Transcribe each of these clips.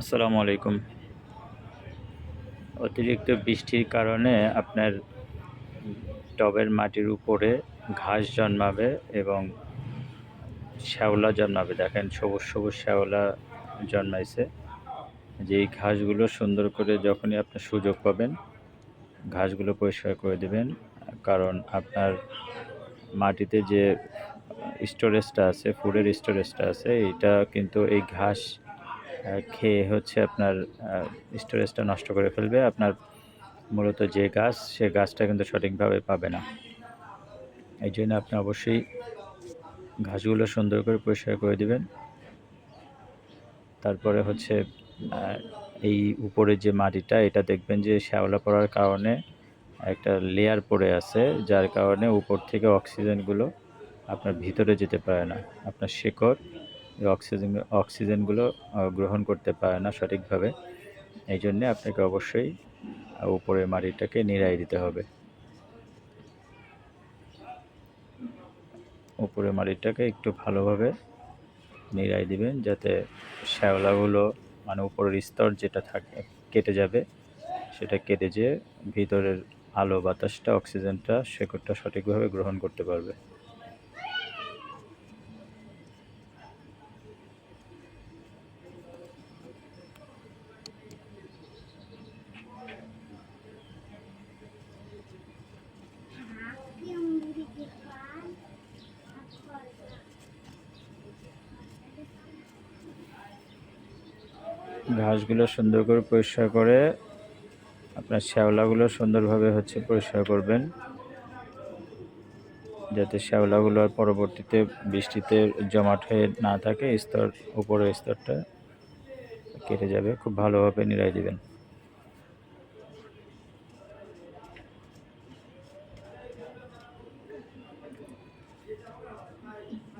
আসসালামু আলাইকুম। অতিরিক্ত বৃষ্টির কারণে আপনার টবের মাটির উপরে ঘাস জন্মাবে এবং শ্যাওলা জন্মাবে। দেখেন, সবুজ সবুজ শ্যাওলা জন্মাইছে। যেই ঘাসগুলো সুন্দর করে যখনই আপনার সুযোগ পাবেন, ঘাসগুলো পরিষ্কার করে দেবেন। কারণ আপনার মাটিতে যে স্টোরেজটা আছে, ফুডের স্টোরেজটা আছে এটা কিন্তু এই ঘাস খেয়ে হচ্ছে আপনার স্টোরেজটা নষ্ট করে ফেলবে। আপনার মূলত যে গাছ, সে গাছটা কিন্তু সঠিকভাবে পাবে না। এই জন্য আপনি অবশ্যই ঘাসগুলো সুন্দর করে পরিষ্কার করে দিবেন। তারপরে হচ্ছে এই উপরে যে মাটিটা, এটা দেখবেন যে শ্যাওলা পড়ার কারণে একটা লেয়ার পড়ে আছে, যার কারণে উপর থেকে অক্সিজেনগুলো আপনার ভিতরে যেতে পারে না। আপনার শেকড় অক্সিজেন, অক্সিজেনগুলো গ্রহণ করতে পারে না সঠিকভাবে, এই জন্যে আপনাকে অবশ্যই উপরের মাটিটাকে নিড়াই দিতে হবে। উপরের মাটিটাকে একটু ভালোভাবে নিড়াই দিবেন যাতে শ্যাওলাগুলো মানে উপরের স্তর যেটা থাকে, কেটে যাবে, সেটা কেটে যেয়ে ভিতরের আলো বাতাসটা, অক্সিজেনটা শেকড়টা সঠিকভাবে গ্রহণ করতে পারবে। ঘাসগুলো সুন্দর করে পরিষ্কার করে আপনার শ্যাওলাগুলো সুন্দরভাবে হচ্ছে পরিষ্কার করবেন। যাতে শ্যাওলাগুলো আর পরবর্তীতে বৃষ্টিতে জমাট হয়ে না থাকে, স্তর, উপরের স্তরটা কেটে যাবে, খুব ভালোভাবে নিরাই দিবেন।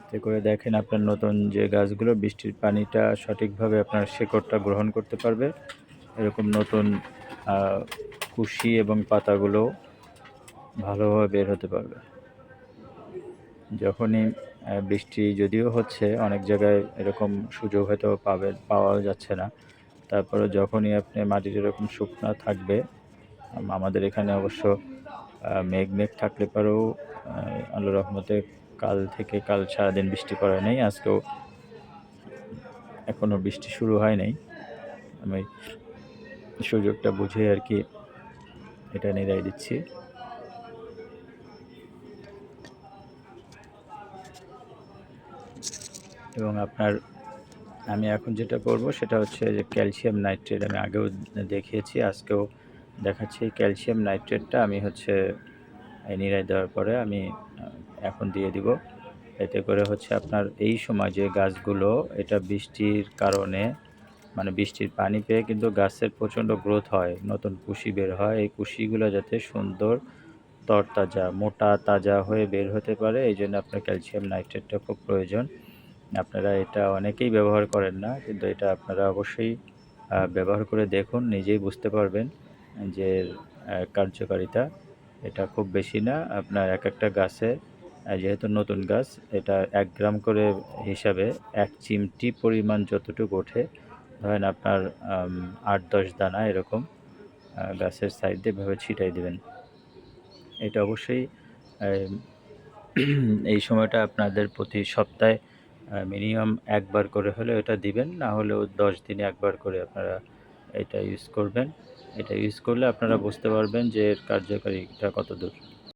এতে করে দেখেন আপনার নতুন যে গাছগুলো, বৃষ্টির পানিটা সঠিকভাবে আপনার শেকড়টা গ্রহণ করতে পারবে। এরকম নতুন কুশি এবং পাতাগুলো ভালোভাবে বের হতে পারবে। যখনই বৃষ্টি যদিও হচ্ছে, অনেক জায়গায় এরকম সুযোগ হয়তো পাবে, পাওয়া যাচ্ছে না। তারপরে যখনই আপনি মাটির এরকম শুকনা থাকবে আমাদের এখানে অবশ্য মেঘ মেঘ থাকলে পরেও আল্লাহ রহমতে কাল থেকে কাল সারাদিন বৃষ্টি পড়ে নেই, আজকেও এখনও বৃষ্টি শুরু হয় নাই। আমি সুযোগটা বুঝে আর কি এটা নিরাই দিচ্ছি। এবং আপনার, আমি এখন যেটা করব সেটা হচ্ছে যে ক্যালসিয়াম নাইট্রেট আমি আগেও দেখিয়েছি, আজকেও দেখাচ্ছি। ক্যালসিয়াম নাইট্রেটটা আমি হচ্ছে এই নিরাই দেওয়ার পরে আমি এখন দিয়ে দিব। এতে করে হচ্ছে আপনার এই সময় যে গাছগুলো, এটা বৃষ্টির কারণে মানে বৃষ্টির পানি পেয়ে কিন্তু গাছের প্রচণ্ড গ্রোথ হয়, নতুন কুশি বের হয়। এই কুশিগুলো যাতে সুন্দর তরতাজা, মোটা, তাজা হয়ে বের হতে পারে, এই জন্য আপনার ক্যালসিয়াম নাইট্রেটটা খুব প্রয়োজন। আপনারা এটা অনেকেই ব্যবহার করেন না, কিন্তু এটা আপনারা অবশ্যই ব্যবহার করে দেখুন, নিজেই বুঝতে পারবেন যে কার্যকারিতা। এটা খুব বেশি না, আপনার এক একটা গাছে যেহেতু নতুন গাছ, এটা এক গ্রাম করে হিসাবে এক চিমটি পরিমাণ যতটুকু ওঠে। ধরেন আপনার আট দশ দানা এরকম গাছের সাইড দিয়ে এভাবে ছিটাই দেবেন। এটা অবশ্যই এই সময়টা আপনাদের প্রতি সপ্তাহে মিনিমাম একবার করে হলে এটা দিবেন, না হলেও দশ দিনে একবার করে আপনারা এটা ইউজ করবেন। এটা ইউজ করলে আপনারা বুঝতে পারবেন যে এর কার্যকারিতা কত দূর